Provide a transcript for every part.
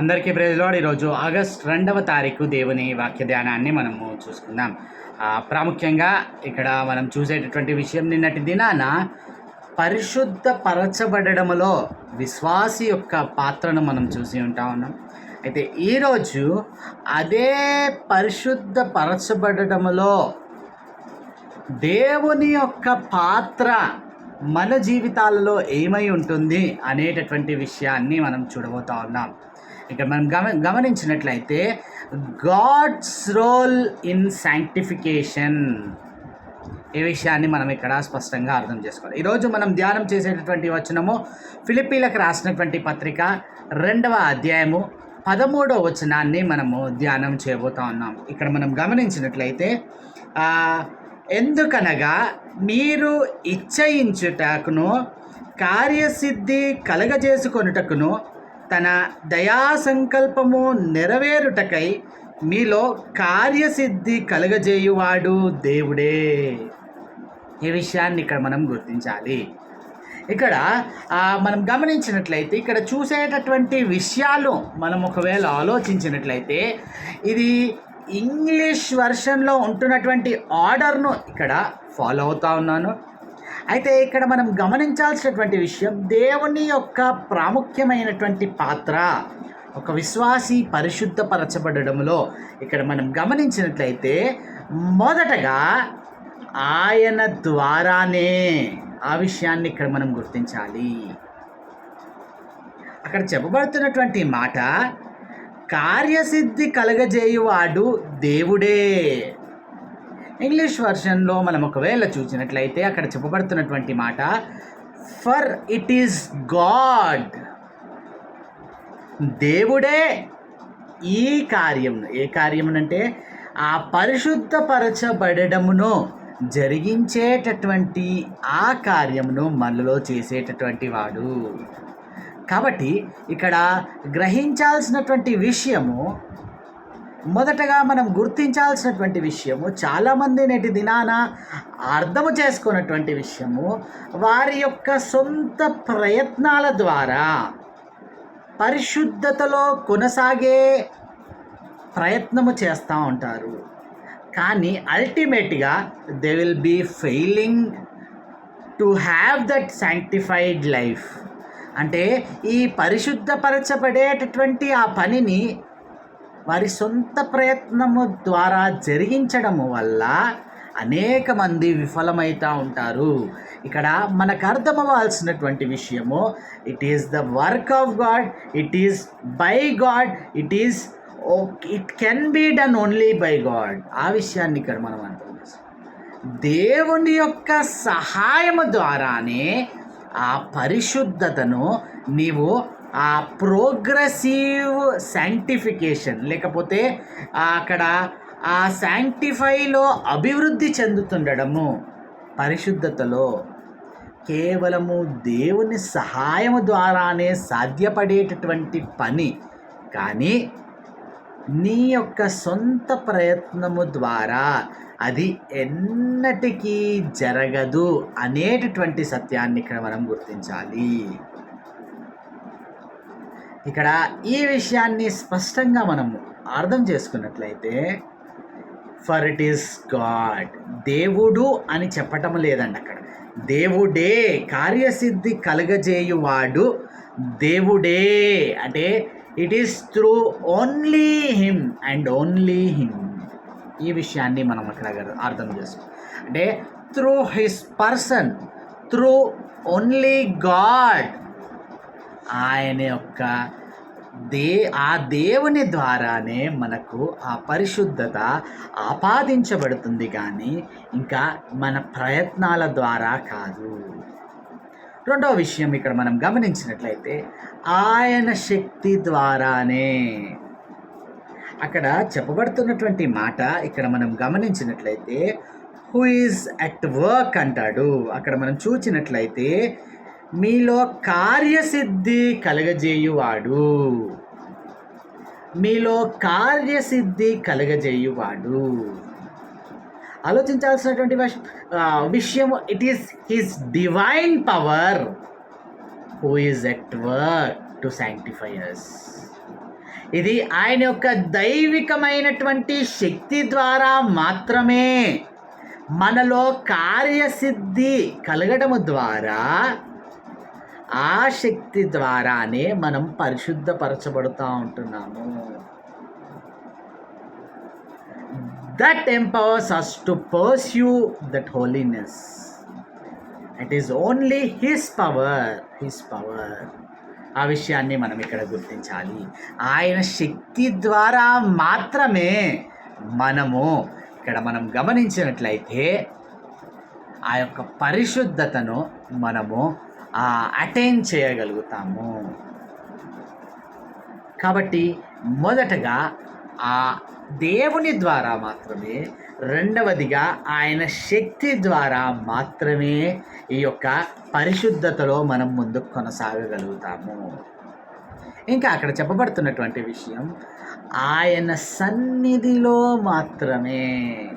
అందరికీ ప్రజలోడు ఈరోజు ఆగస్ట్ రెండవ తారీఖు దేవుని వాక్య ధ్యానాన్ని మనము చూసుకుందాం. ప్రాముఖ్యంగా ఇక్కడ మనం చూసేటటువంటి విషయం నిన్నటి దినాన పరిశుద్ధ పరచబడడంలో విశ్వాసి యొక్క పాత్రను మనం చూసి ఉంటా ఉన్నాం. అయితే ఈరోజు అదే పరిశుద్ధ పరచబడడంలో దేవుని యొక్క పాత్ర మన జీవితాలలో ఏమై ఉంటుంది అనేటటువంటి విషయాన్ని మనం చూడబోతా ఉన్నాం. ఇక్కడ మనం గమ గమనించినట్లయితే గాడ్స్ రోల్ ఇన్ శాంక్టిఫికేషన్ ఈ విషయాన్ని మనం ఇక్కడ స్పష్టంగా అర్థం చేసుకోవాలి. ఈరోజు మనం ధ్యానం చేసేటటువంటి వచనము ఫిలిపీలకు రాసినటువంటి పత్రిక రెండవ అధ్యాయము పదమూడవ వచనాన్ని మనము ధ్యానం చేయబోతా ఉన్నాం. ఇక్కడ మనం గమనించినట్లయితే ఎందుకనగా మీరు ఇచ్చయించుటకును కార్యసిద్ధి కలగజేసుకొనుటకును తన దయా సంకల్పము నెరవేరుటకై మీలో కార్యసిద్ధి కలుగజేయువాడు దేవుడే. ఈ విషయాన్ని ఇక్కడ మనం గుర్తించాలి. ఇక్కడ మనం గమనించినట్లయితే ఇక్కడ చూసేటటువంటి విషయాలు మనం ఒకవేళ ఆలోచించినట్లయితే ఇది ఇంగ్లీష్ వర్షన్లో ఉంటున్నటువంటి ఆర్డర్ను ఇక్కడ ఫాలో అవుతా ఉన్నాను. అయితే ఇక్కడ మనం గమనించాల్సినటువంటి విషయం దేవుని యొక్క ప్రాముఖ్యమైనటువంటి పాత్ర ఒక విశ్వాసి పరిశుద్ధపరచబడడంలో ఇక్కడ మనం గమనించినట్లయితే మొదటగా ఆయన ద్వారానే ఆ విషయాన్ని ఇక్కడ మనం గుర్తించాలి. అక్కడ చెప్పబడుతున్నటువంటి మాట కార్యసిద్ధి కలగజేయువాడు దేవుడే. ఇంగ్లీష్ వర్షన్లో మనం ఒకవేళ చూసినట్లయితే అక్కడ చెప్పబడుతున్నటువంటి మాట ఫర్ ఇట్ ఈస్ గాడ్ దేవుడే ఈ కార్యమును ఏ కార్యమునంటే అంటే ఆ పరిశుద్ధపరచబడమును జరిగించేటటువంటి ఆ కార్యమును మనలో చేసేటటువంటి వాడు. కాబట్టి ఇక్కడ గ్రహించాల్సినటువంటి విషయము మొదటగా మనం గుర్తించాల్సినటువంటి విషయము చాలామంది నేటి దినాన అర్థము చేసుకున్నటువంటి విషయము వారి యొక్క సొంత ప్రయత్నాల ద్వారా పరిశుద్ధతలో కొనసాగే ప్రయత్నము చేస్తూ ఉంటారు. కానీ అల్టిమేట్గా they will be failing to have that sanctified life. అంటే ఈ పరిశుద్ధపరచబడేటటువంటి ఆ పనిని వారి సొంత ప్రయత్నము ద్వారా జరిగించడము వల్ల అనేక మంది విఫలమవుతూ ఉంటారు. ఇక్కడ మనకు అర్థమవ్వాల్సినటువంటి విషయము it is the work of God it is by God it is it can be done only by God ఆ విషయాన్ని ఇక్కడ మనం అర్థం దేవుని యొక్క సహాయము ద్వారానే ఆ పరిశుద్ధతను నీవు ప్రోగ్రెసివ్ శాంటిఫికేషన్ లేకపోతే అక్కడ ఆ శాంటిఫైలో అభివృద్ధి చెందుతుండడము పరిశుద్ధతలో కేవలము దేవుని సహాయము ద్వారానే సాధ్యపడేటటువంటి పని. కానీ నీ యొక్క సొంత ప్రయత్నము ద్వారా అది ఎన్నటికీ జరగదు అనేటటువంటి సత్యాన్ని ఇక్కడ మనం గుర్తించాలి. ఇక్కడ ఈ విషయాన్ని స్పష్టంగా మనం అర్థం చేసుకున్నట్లయితే ఫర్ ఇట్ ఈస్ గాడ్ దేవుడు అని చెప్పటం లేదండి అక్కడ. దేవుడే కార్యసిద్ధి కలగజేయువాడు దేవుడే. అంటే it is through only him and only him ఈ విషయాన్ని మనం అక్కడ అర్థం చేసుకో అంటే through his person through only God ఆయన యొక్క దే ఆ దేవుని ద్వారానే మనకు ఆ పరిశుద్ధత ఆపాదించబడుతుంది కానీ ఇంకా మన ప్రయత్నాల ద్వారా కాదు. రెండవ విషయం ఇక్కడ మనం గమనించినట్లయితే ఆయన శక్తి ద్వారానే. అక్కడ చెప్పబడుతున్నటువంటి మాట ఇక్కడ మనం గమనించినట్లయితే హూ ఈజ్ అట్ వర్క్ అంటాడు. అక్కడ మనం చూచినట్లయితే మీలో కార్యసిద్ధి కలగజేయువాడు. మీలో కార్యసిద్ధి కలగజేయువాడు. ఆలోచించాల్సినటువంటి విషయం it is his divine power who is at work to sanctifiers ఇది ఆయన యొక్క దైవికమైనటువంటి శక్తి ద్వారా మాత్రమే మనలో కార్యసిద్ధి కలగడము ద్వారా ఆ శక్తి ద్వారానే మనం పరిశుద్ధపరచబడుతూ ఉంటున్నాము. That empowers us to pursue that holiness it is only his power his power ఆ విషయాన్ని మనం ఇక్కడ గుర్తించాలి. ఆయన శక్తి ద్వారా మాత్రమే మనము ఇక్కడ మనం గమనించినట్లయితే ఆ యొక్క పరిశుద్ధతను మనము అటైన్ చేయగలుగుతాము. కాబట్టి మొదటగా ఆ దేవుని ద్వారా మాత్రమే రెండవదిగా ఆయన శక్తి ద్వారా మాత్రమే ఈ యొక్క పరిశుద్ధతలో మనం ముందుకు కొనసాగగలుగుతాము. ఇంకా అక్కడ చెప్పబడుతున్నటువంటి విషయం ఆయన సన్నిధిలో మాత్రమే.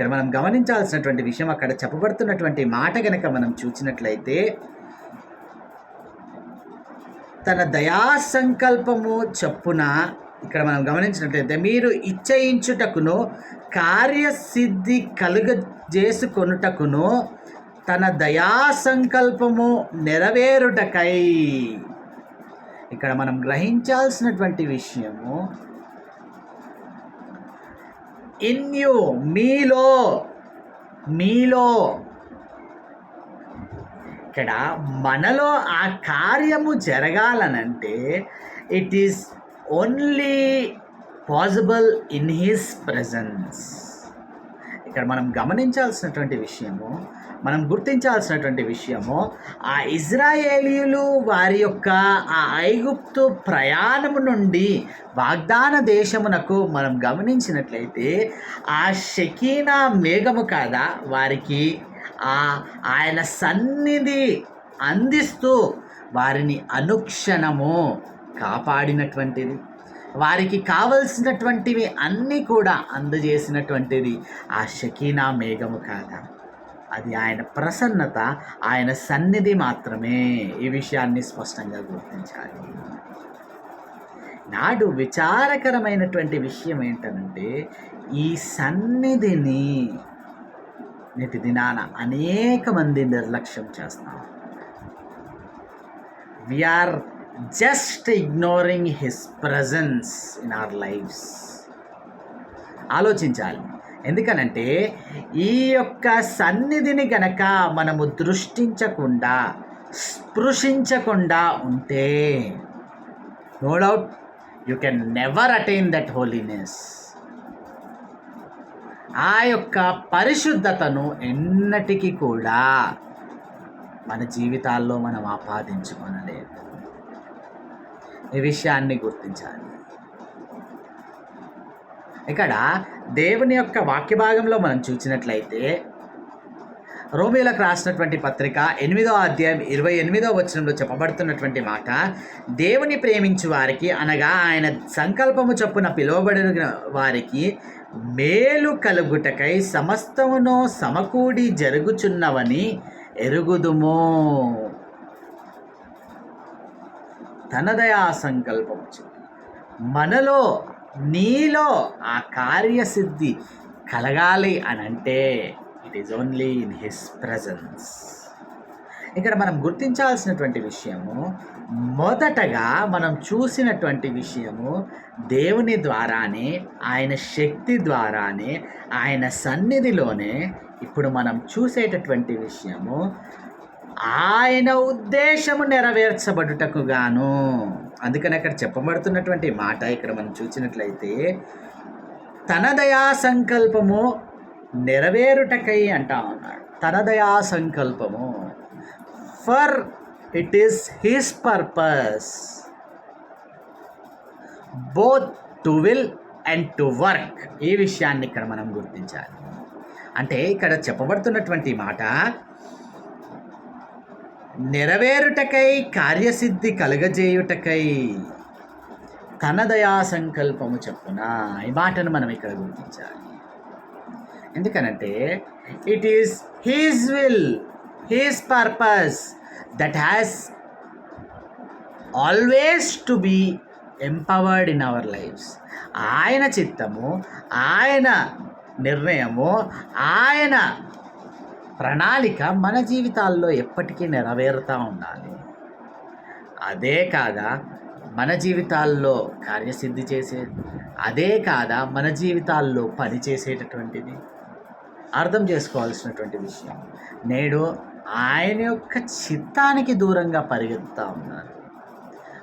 ఇక్కడ మనం గమనించాల్సినటువంటి విషయం అక్కడ చెప్పబడుతున్నటువంటి మాట గనక మనం చూసినట్లయితే తన దయా సంకల్పము చొప్పున ఇక్కడ మనం గమనించినట్లయితే మీరు ఇచ్చయించుటకును కార్యసిద్ధి కలుగజేసుకొనుటకును తన దయా సంకల్పము నెరవేరుటకై. ఇక్కడ మనం గ్రహించాల్సినటువంటి విషయము ఇన్ యూ మీలో మీలో. ఇక్కడ మనలో ఆ కార్యము జరగాలనంటే it is only possible in his presence ఇక్కడ మనం గమనించాల్సినటువంటి విషయము మనం గుర్తించాల్సినటువంటి విషయము ఆ ఇజ్రాయేలీయులు వారి యొక్క ఆ ఐగుప్తు ప్రయాణము నుండి వాగ్దాన దేశమునకు మనం గమనించినట్లయితే ఆ షకీనా మేఘము కాదా? వారికి ఆ ఆయన సన్నిధి అందిస్తూ వారిని అనుక్షణము కాపాడినటువంటిది. వారికి కావలసినటువంటివి అన్నీ కూడా అందజేసినటువంటిది ఆ షకీనా మేఘము కాదా? అది ఆయన ప్రసన్నత ఆయన సన్నిధి మాత్రమే. ఈ విషయాన్ని స్పష్టంగా గుర్తించాలి. నాడు విచారకరమైనటువంటి విషయం ఏంటంటే ఈ సన్నిధిని నేటి దినాన అనేక మంది నిర్లక్ష్యం చేస్తాం. We are just ignoring his presence in our lives ఆలోచించాలి. ఎందుకనంటే ఈ యొక్క సన్నిధిని గనక మనము దృష్టించకుండా స్పృశించకుండా ఉంటే no doubt you can never attain that holiness ఆ యొక్క పరిశుద్ధతను ఎన్నటికీ కూడా మన జీవితాల్లో మనం ఆపాదించుకొనలేదు. ఈ విషయాన్ని గుర్తించాలి. ఇక్కడ దేవుని యొక్క వాక్య భాగంలో మనం చూసినట్లయితే రోమిలకు రాసినటువంటి పత్రిక ఎనిమిదో అధ్యాయం ఇరవై ఎనిమిదో వచనంలో చెప్పబడుతున్నటువంటి మాట దేవుని ప్రేమించు వారికి అనగా ఆయన సంకల్పము చొప్పున పిలువబడిన వారికి మేలు కలుగుటకై సమస్తమును సమకూడి జరుగుచున్నవని ఎరుగుదుమో. తనదయా సంకల్పము మనలో నీలో ఆ కార్యసిద్ధి కలగాలి అని అంటే it is only in his presence ఇక్కడ మనం గుర్తించాల్సినటువంటి విషయము మొదటగా మనం చూసినటువంటి విషయము దేవుని ద్వారానే ఆయన శక్తి ద్వారానే ఆయన సన్నిధిలోనే ఇప్పుడు మనం చూసేటటువంటి విషయము ఆయన ఉద్దేశము నెరవేర్చబడుటకు గాను. అందుకని అక్కడ చెప్పబడుతున్నటువంటి మాట ఇక్కడ మనం చూసినట్లయితే తన దయా సంకల్పము నెరవేరుటకై అంటా ఉన్నాడు. తన దయా సంకల్పము for it is his purpose both to will and to work. ఈ విషయాన్ని ఇక్కడ మనం గుర్తించాలి. అంటే ఇక్కడ చెప్పబడుతున్నటువంటి మాట నెరవేరుటకై కార్యసిద్ధి కలగజేయుటకై తనదయా సంకల్పము చెప్పున ఈ మాటను మనం ఇక్కడ గుర్తించాలి. ఎందుకనంటే it is his will his purpose that has always to be empowered in our lives ఆయన చిత్తము ఆయన నిర్ణయము ఆయన ప్రణాళిక మన జీవితాల్లో ఎప్పటికీ నెరవేరుతూ ఉండాలి. అదే కాదా మన జీవితాల్లో కార్యసిద్ధి చేసేది అదే కాదా మన జీవితాల్లో పని చేసేటటువంటిది. అర్థం చేసుకోవాల్సినటువంటి విషయం. నేడు ఆయన యొక్క చిత్తానికి దూరంగా పరిగెత్తుతూ ఉన్నారు.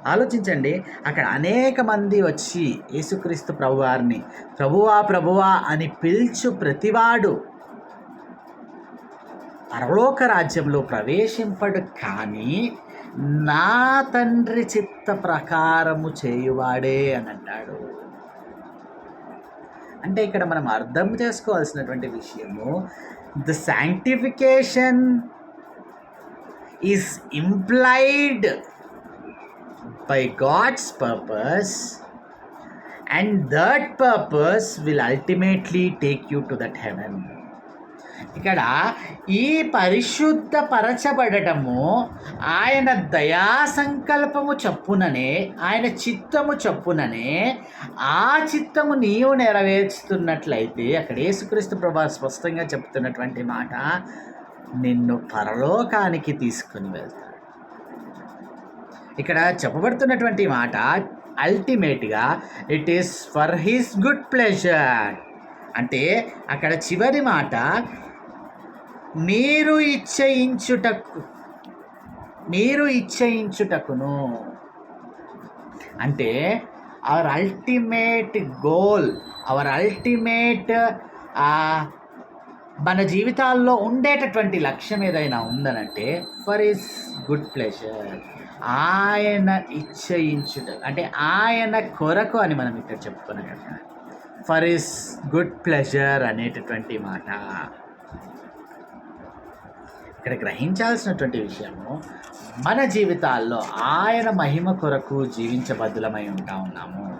ఆలోచించండి అక్కడ అనేక మంది వచ్చి యేసుక్రీస్తు ప్రభువారిని ప్రభువా ప్రభువా అని పిలుచు ప్రతివాడు పరలోక రాజ్యంలో ప్రవేశింపడు కానీ నా తండ్రి చిత్త ప్రకారము చేయువాడే అని అంటాడు. అంటే ఇక్కడ మనం అర్థం చేసుకోవాల్సినటువంటి విషయము the sanctification is implied by God's purpose and that purpose will ultimately take you to that heaven ఇక్కడ ఈ పరిశుద్ధ పరచబడటము ఆయన దయా సంకల్పము చప్పుననే ఆయన చిత్తము చప్పుననే ఆ చిత్తము నీవు నెరవేర్చుతున్నట్లయితే అక్కడ యేసుక్రీస్తు ప్రభా స్పష్టంగా చెప్తున్నటువంటి మాట నిన్ను పరలోకానికి తీసుకుని వెళ్తాడు. ఇక్కడ చెప్పబడుతున్నటువంటి మాట అల్టిమేట్గా it is for his good pleasure అంటే అక్కడ చివరి మాట మీరు ఇచ్చయించుటకు మీరు ఇచ్చయించుటకును. అంటే our ultimate goal our ultimate మన జీవితాల్లో ఉండేటటువంటి లక్ష్యం ఏదైనా ఉందనంటే ఫర్ ఇస్ గుడ్ ప్లెజర్ ఆయన ఇచ్చయించుట అంటే ఆయన కొరకు అని మనం ఇక్కడ చెప్పుకున్నాం కదా ఫర్ ఇస్ గుడ్ ప్లెజర్ అనేటటువంటి మాట. ఇక్కడ గ్రహించాల్సినటువంటి విషయము మన జీవితాల్లో ఆయన మహిమ కొరకు జీవించబద్దులమై ఉంటా ఉన్నాము.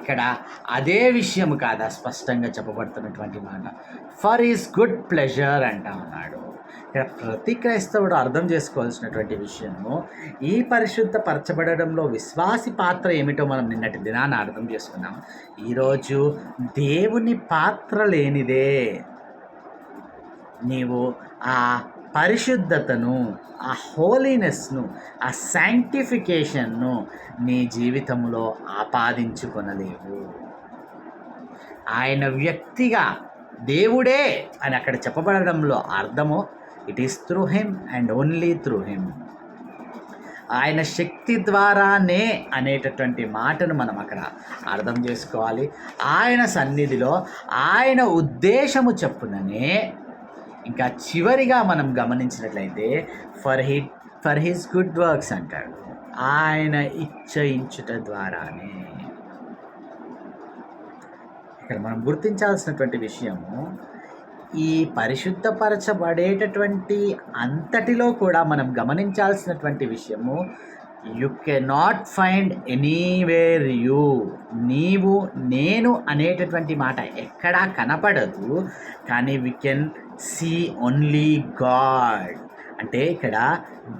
ఇక్కడ అదే విషయం కాదా స్పష్టంగా చెప్పబడుతున్నటువంటి మాట. ఫర్ ఈస్ గుడ్ ప్లెజర్ అంటా ఉన్నాడు. ఇక్కడ ప్రతి క్రైస్తవుడు అర్థం చేసుకోవాల్సినటువంటి విషయము ఈ పరిశుద్ధ పరచబడడంలో విశ్వాసి పాత్ర ఏమిటో మనం నిన్నటి దినాన్ని అర్థం చేసుకున్నాం. ఈరోజు దేవుని పాత్ర లేనిదే నీవు ఆ పరిశుద్ధతను ఆ హోలీనెస్ను ఆ శాంక్టిఫికేషన్ను నీ జీవితంలో ఆపాదించుకొనలేవు. ఆయన వ్యక్తిగా దేవుడే అని అక్కడ చెప్పబడడంలో అర్థము it is through him and only through him ఆయన శక్తి ద్వారానే అనేటటువంటి మాటను మనం అక్కడ అర్థం చేసుకోవాలి. ఆయన సన్నిధిలో ఆయన ఉద్దేశము చెప్పుననే ఇంకా చివరిగా మనం గమనించినట్లయితే for he for his good works అంటాడు. ఆయన ఇచ్చయించుట ద్వారానే. ఇక్కడ మనం గుర్తించాల్సినటువంటి విషయము ఈ పరిశుద్ధపరచబడేటటువంటి అంతటిలో కూడా మనం గమనించాల్సినటువంటి విషయము you cannot find anywhere you నీవు నేను అనేటటువంటి మాట ఎక్కడా కనపడదు కానీ we can see only God అంటే ఇక్కడ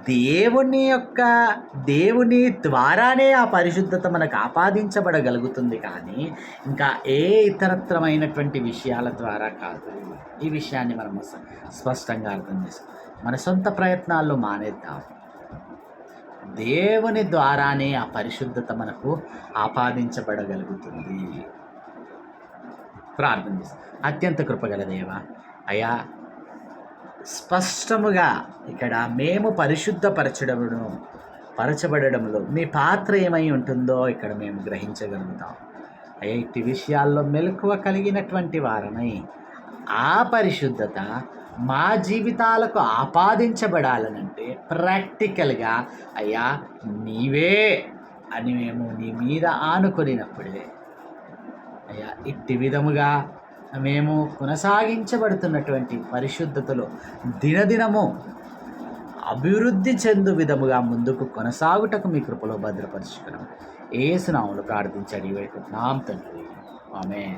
దేవుని యొక్క దేవుని ద్వారానే ఆ పరిశుద్ధత మనకు ఆపాదించబడగలుగుతుంది కానీ ఇంకా ఏ ఇతరత్రమైనటువంటి విషయాల ద్వారా కాదు. ఈ విషయాన్ని మనం స్పష్టంగా అర్థం చేసుకో మన సొంత ప్రయత్నాల్లో మానేద్దాం. దేవుని ద్వారానే ఆ పరిశుద్ధత మనకు ఆపాదించబడగలుగుతుంది. ప్రార్థన చేస్తాం. అత్యంత కృపగల దేవ అయా స్పష్టముగా ఇక్కడ మేము పరిశుద్ధపరచడమును పరచబడడంలో మీ పాత్ర ఏమై ఉంటుందో ఇక్కడ మేము గ్రహించగలుగుతాం. అయ్యా ఇట్టి విషయాల్లో మెలకువ కలిగినటువంటి వారమై ఆ పరిశుద్ధత మా జీవితాలకు ఆపాదించబడాలనంటే ప్రాక్టికల్గా అయ్యా నీవే అని మేము నీ మీద ఆనుకునినప్పుడే అయ్యా ఇట్టి విధముగా మేము కొనసాగించబడుతున్నటువంటి పరిశుద్ధతలో దినదినము అభివృద్ధి చెందు విధముగా ముందుకు కొనసాగుటకు మీ కృపలో భద్రపరుచుకున్నాం. ఏసునాములు ప్రార్థించడి వైపు నాం తండ్రి. ఆమె